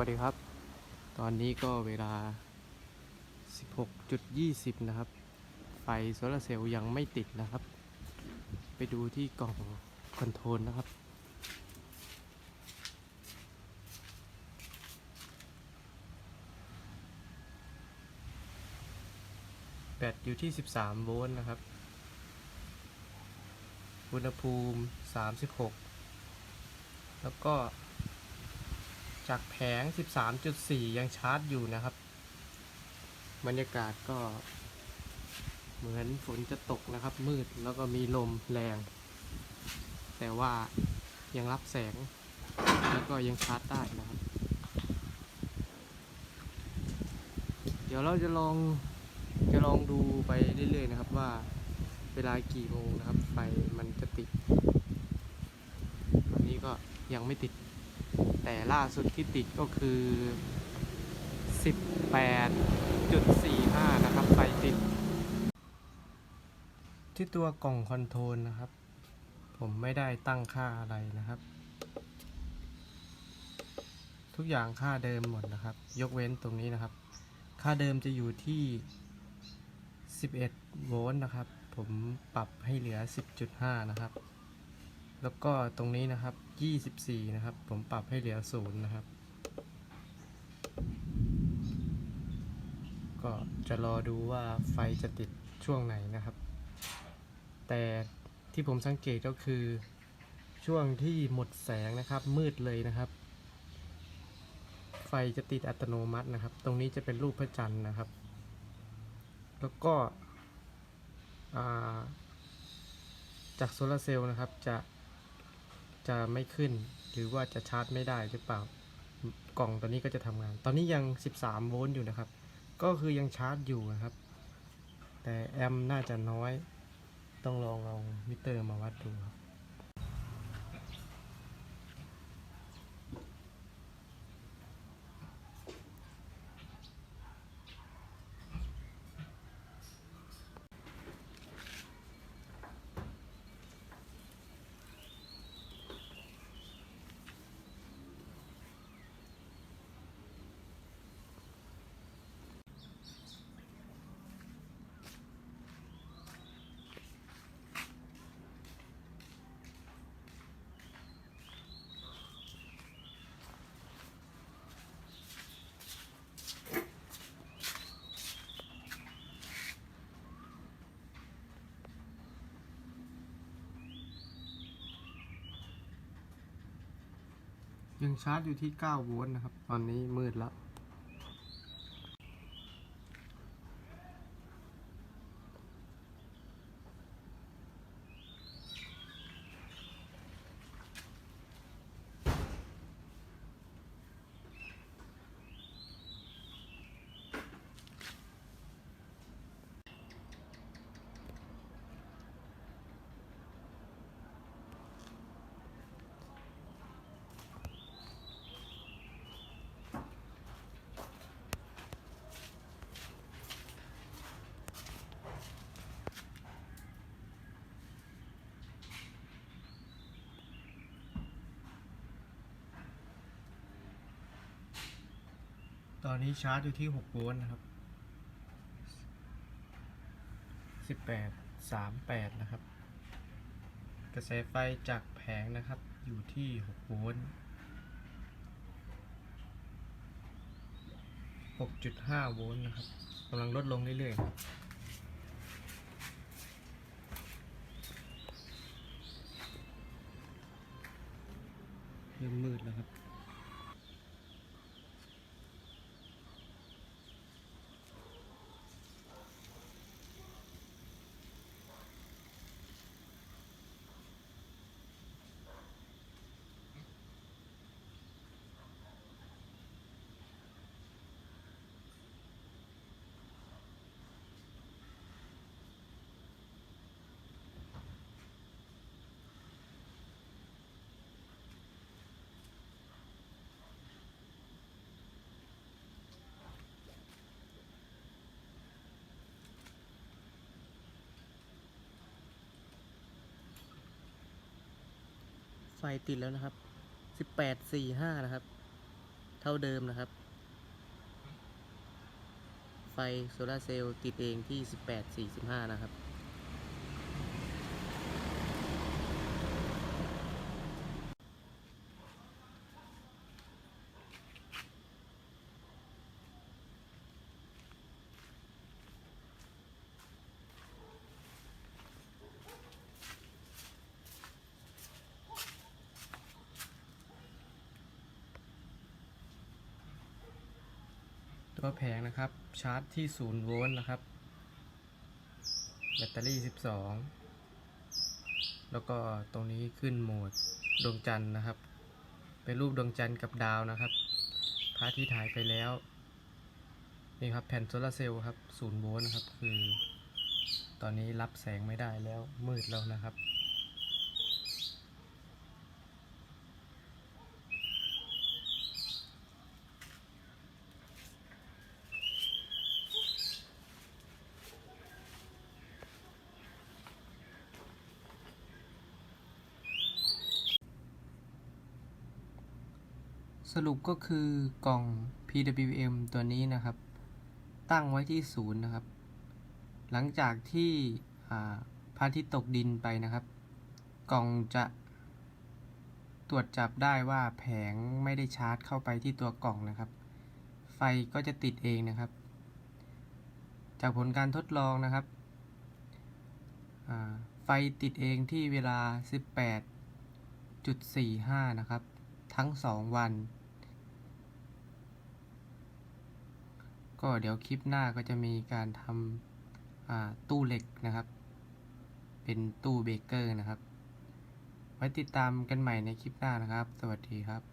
วัสดีครับ ตอนนี้ก็เวลา 16.20 นะครับ ไฟโซลาร์เซลล์ยังไม่ติดนะครับ ไปดูที่กล่องคอนโทรลนะครับ แบตอยู่ที่ 13 โวลต์นะครับ อุณหภูมิ 36 แล้วก็ จากแผง 13.4 ยังชาร์จอยู่นะครับ บรรยากาศก็เหมือนฝนจะตกนะครับ มืดแล้วก็มีลมแรง แต่ว่ายังรับแสง แล้วก็ยังชาร์จได้นะครับ เดี๋ยวเราจะลองจะลองดูไปเรื่อยๆนะครับว่าเวลากี่โมงนะครับ ไฟมันจะติดตอนนี้ก็ยังไม่ติด แต่ล่าสุดที่ติดก็คือ 18.45 นะครับไฟติด ที่ตัวกล่องคอนโทรลนะครับ ผมไม่ได้ตั้งค่าอะไรนะครับ ทุกอย่างค่าเดิมหมดนะครับ ยกเว้นตรงนี้นะครับ ค่าเดิมจะอยู่ที่ 11 โวลต์นะครับ ผมปรับให้เหลือ 10.5 นะครับ แล้วก็ตรงนี้นะครับ 24 นะครับ ผมปรับให้เหลือ0นะครับ ก็จะรอดูว่าไฟจะติดช่วงไหนนะครับ แต่ที่ผมสังเกตก็คือช่วงที่หมดแสงนะครับ มืดเลยนะครับ ไฟจะติดอัตโนมัตินะครับ ตรงนี้จะเป็นรูปพระจันทร์นะครับ แล้วก็จากโซลาร์เซลล์นะครับจะ จะไม่ขึ้น หรือว่าจะชาร์จไม่ได้หรือเปล่ากล่องตัวนี้ก็จะทำงาน ตอนนี้ยัง 13 โวลต์อยู่นะครับ ก็คือยังชาร์จอยู่นะครับ แต่แอมป์น่าจะน้อย ต้องลองเอามิเตอร์มาวัดดูครับ ยังชาร์จอยู่ที่ 9 โวลต์นะครับ ตอนนี้มืดแล้ว อนนี้ชาร์จอยู่ที่6โวลต์นะครับ 18 38 นะครับ กระแสไฟจากแผงนะครับอยู่ที่6โวลต์ 6.5 โวลต์นะครับกำลังลดลงเรื่อยๆเริ่มมืดแล้วครับ ไฟติดแล้วนะครับ1845นะครับ เท่าเดิมนะครับ ไฟโซลาเซลล์ติดเองที่1845นะครับ ตัวแผงนะครับ ชาร์จที่ 0 โวลต์นะครับ แบตเตอรี่ 12 แล้วก็ตรงนี้ขึ้นโหมดดวงจันทร์นะครับ เป็นรูปดวงจันทร์กับดาวนะครับพระอาที่ถ่ายไปแล้ว นี่ครับแผ่นโซลาร์เซลล์ครับ 0 โวลต์นะครับ คือ ตอนนี้รับแสงไม่ได้แล้วมืดแล้วนะครับ รุปก็คือกล่อง PWM ตัวนี้นะครับ ตั้งไว้ที่ศูนย์นะครับ หลังจากที่อ่าพระอาทิตย์ตกดินไปนะครับ กล่องจะตรวจจับได้ว่าแผงไม่ได้ชาร์จเข้าไปที่ตัวกล่องนะครับ ไฟก็จะติดเองนะครับ จากผลการทดลองนะครับ ไฟติดเองที่เวลา 18.45 นะครับ ทั้ง 2 วัน ก็เดี๋ยวคลิปหน้าก็จะมีการทำตู้เหล็กนะครับ เป็นตู้เบเกอร์นะครับ ไว้ติดตามกันใหม่ในคลิปหน้านะครับ สวัสดีครับ